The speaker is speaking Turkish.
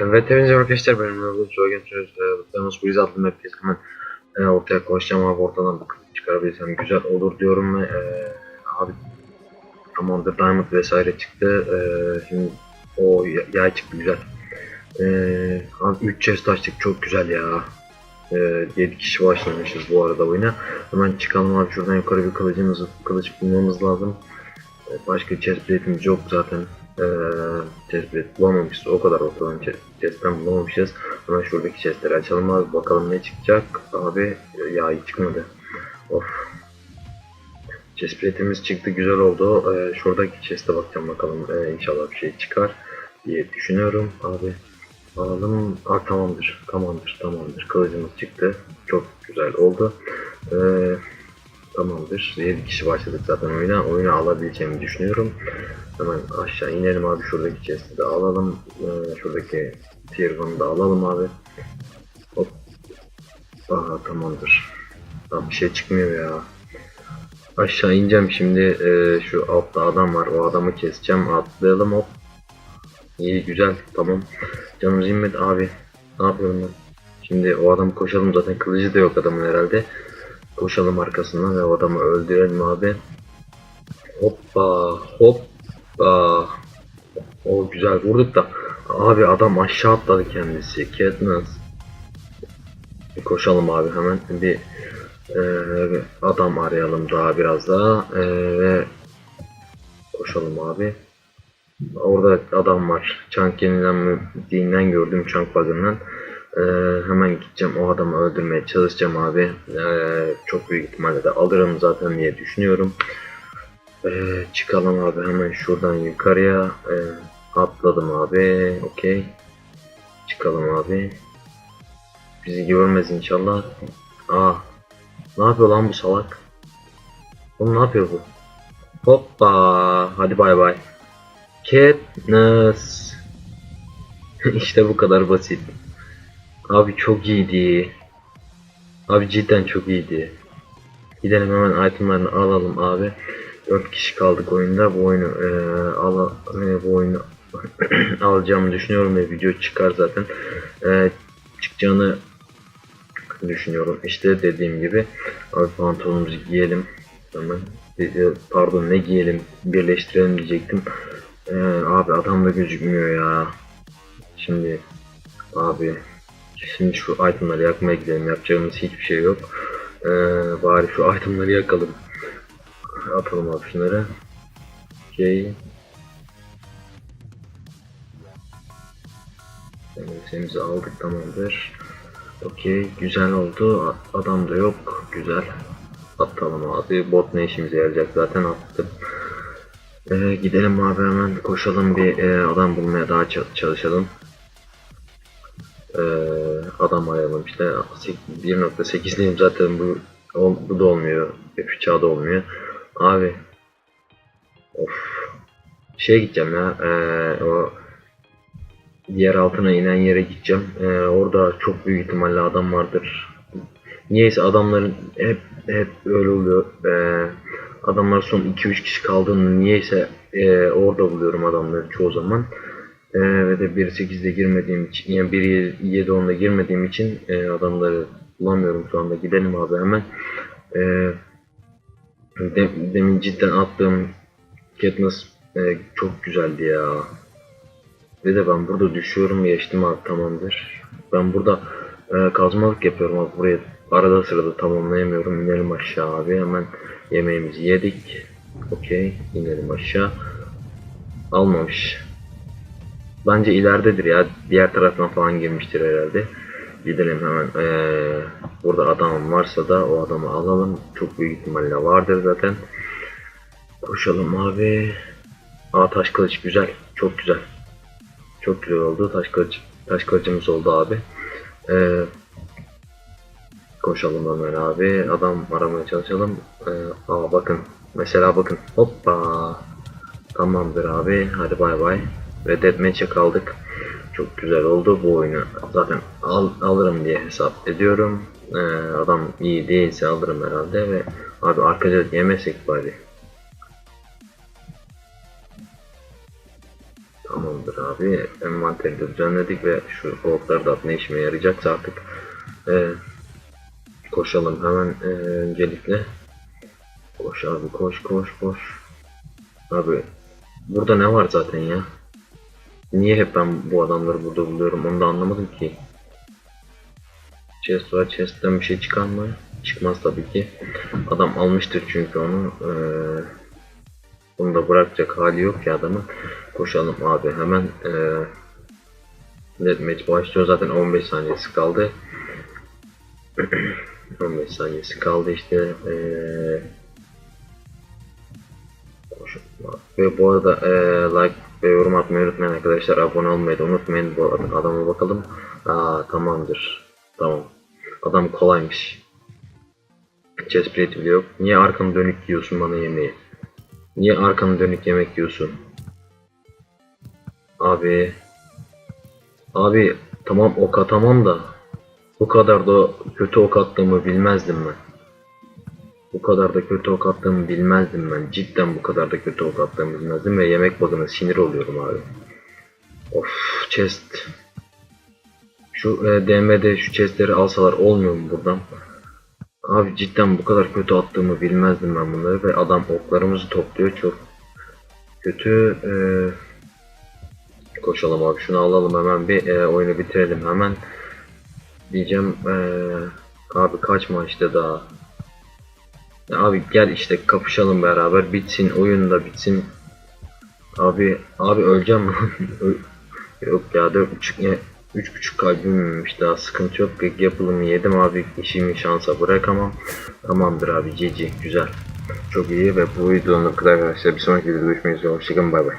Evet hepinize arkadaşlar benim Roblox Jogen Sözde Thanos Breeze adlı map'teyiz hemen e, ortaya koşacağım abi ortadan bakıp çıkarabilsem güzel olur diyorum ve e, abi Commander Diamond vesaire çıktı. E, şimdi o ya- yay çıktı güzel. E, abi 3 chest açtık çok güzel ya. E, 7 kişi başlamışız bu arada oyuna. Hemen çıkalım abi şuradan yukarı bir kılıcımızı kılıç bulmamız lazım. E, başka chest plate'imiz yok zaten eee chest bulamamışız. O kadar ortadan chest, chest'ten bulamamışız. Hemen şuradaki chestleri açalım abi. Bakalım ne çıkacak. Abi ya hiç çıkmadı. Of. Chest plate'imiz çıktı. Güzel oldu. Eee, şuradaki chest'e bakacağım bakalım. Eee, inşallah bir şey çıkar diye düşünüyorum. Abi alalım. Aa, tamamdır. Tamamdır. Tamamdır. Kılıcımız çıktı. Çok güzel oldu. Eee Tamamdır. 7 kişi başladık zaten oyuna. Oyunu alabileceğimi düşünüyorum. Hemen aşağı inelim abi. Şuradaki chest'i de alalım. Ee, şuradaki tier 1'ı da alalım abi. Hop. Aha tamamdır. Tam bir şey çıkmıyor ya. Aşağı ineceğim şimdi. Ee, şu altta adam var. O adamı keseceğim. Atlayalım hop. İyi güzel. Tamam. Canımız inmedi abi. Ne yapıyorum ben? Şimdi o adamı koşalım. Zaten kılıcı da yok adamın herhalde. Koşalım arkasından ve o adamı öldürelim abi. Hoppa hoppa. O güzel vurduk da. Abi adam aşağı atladı kendisi. Katniss. Bir koşalım abi hemen bir eee, adam arayalım daha biraz daha eee, ve koşalım abi. Orada adam var. Chunk yenilenmediğinden gördüm Chunk bug'ından. Ee, hemen gideceğim o adamı öldürmeye çalışacağım abi. Ee, çok büyük ihtimalle de alırım zaten diye düşünüyorum. Ee, çıkalım abi hemen şuradan yukarıya. Ee, atladım abi. Okey. Çıkalım abi. Bizi görmez inşallah. Aa. Ne yapıyor lan bu salak? Oğlum ne yapıyor bu? Hoppa. Hadi bay bay. Katniss. işte bu kadar basit. Abi çok iyiydi. Abi cidden çok iyiydi. Gidelim hemen itemlarını alalım abi. 4 kişi kaldık oyunda. Bu oyunu eee ala, eee, bu oyunu alacağımı düşünüyorum ve video çıkar zaten. Eee, çıkacağını düşünüyorum. İşte dediğim gibi abi pantolonumuzu giyelim. Hemen e, pardon ne giyelim birleştirelim diyecektim. Eee, abi adam da gözükmüyor ya. Şimdi abi Şimdi şu itemları yakmaya gidelim. Yapacağımız hiçbir şey yok. Ee, bari şu itemları yakalım. Atalım abi şunları. Okey. Elbisemizi aldık tamamdır. Okey güzel oldu. Adam da yok. Güzel. Atalım abi. Bot ne işimize yarayacak zaten attım. Ee, gidelim abi hemen koşalım bir e, adam bulmaya daha ça- çalışalım. Ee, adam arayalım işte 1.8'liyim zaten bu bu da olmuyor F3 da olmuyor abi. Of. Şey gideceğim ya ee, o diğer altına inen yere gideceğim. Ee, orada çok büyük ihtimalle adam vardır. Niyeyse adamların hep hep öyle oluyor. Ee, adamlar son 2-3 kişi kaldığında niyeyse ee, orada buluyorum adamları çoğu zaman. Ee, ve de 1.8'de girmediğim için yani 1.7.10'da girmediğim için e, adamları bulamıyorum. Şu anda gidelim abi hemen. Ee, de- demin cidden attığım Katniss e, çok güzeldi ya. Ve de ben burada düşüyorum geçtim abi tamamdır. Ben burada e, kazmalık yapıyorum abi buraya arada sırada tamamlayamıyorum. İnelim aşağı abi hemen yemeğimizi yedik. Okey inelim aşağı. Almamış. Bence ileridedir ya. Diğer taraftan falan girmiştir herhalde. Gidelim hemen. Ee, burada adam varsa da o adamı alalım. Çok büyük ihtimalle vardır zaten. Koşalım abi. Aa taş kılıç güzel. Çok güzel. Çok güzel oldu. Taş kılıç taş kılıcımız oldu abi. Ee, koşalım hemen abi. Adam aramaya çalışalım. Ee, aa bakın. Mesela bakın. Hoppa. Tamamdır abi. Hadi bay bay. Ve deathmatch'e kaldık. Çok güzel oldu bu oyunu. Zaten al, alırım diye hesap ediyorum. Ee, adam iyi değilse alırım herhalde ve abi arkadaşlar yemesek bari. Tamamdır abi. Envanteri de düzenledik ve şu goldlar da ne işime yarayacaksa artık e, koşalım hemen e, öncelikle. Koş abi koş koş koş. Abi burada ne var zaten ya? Niye hep ben bu adamları burada buluyorum onu da anlamadım ki. Chest var chest'ten bir şey çıkar mı? Çıkmaz tabii ki. Adam almıştır çünkü onu. Ee, bunu da bırakacak hali yok ki adamın. Koşalım abi hemen. Ee, Deathmatch başlıyor zaten 15 saniyesi kaldı. 15 saniyesi kaldı işte. Ee, koşun. Ve bu arada ee, like ve yorum atmayı unutmayın arkadaşlar. Abone olmayı da unutmayın. Bu adama bakalım. Aa tamamdır. Tamam. Adam kolaymış. Chest plate bile yok. Niye arkanı dönük yiyorsun bana yemeği? Niye arkanı dönük yemek yiyorsun? Abi. Abi tamam ok atamam da. Bu kadar da kötü ok attığımı bilmezdim ben. Bu kadar da kötü ok attığımı bilmezdim ben. Cidden bu kadar da kötü ok attığımı bilmezdim ve yemek bug'ına sinir oluyorum abi. Of chest. Şu e, DM'de şu chestleri alsalar olmuyor mu buradan? Abi cidden bu kadar kötü attığımı bilmezdim ben bunları ve adam oklarımızı topluyor çok kötü. E, koşalım abi şunu alalım hemen bir e, oyunu bitirelim hemen. Diyeceğim e, abi kaçma işte daha. Abi gel işte kapışalım beraber bitsin oyun da bitsin. Abi abi öleceğim. Yok ya dört buçuk ne üç buçuk kalbimmiş daha sıkıntı yok. Yapılımı yedim abi işimi şansa bırakamam. Tamamdır abi GG güzel. Çok iyi ve bu videonun kadar arkadaşlar bir sonraki videoda görüşmek üzere. Hoşçakalın bay bay.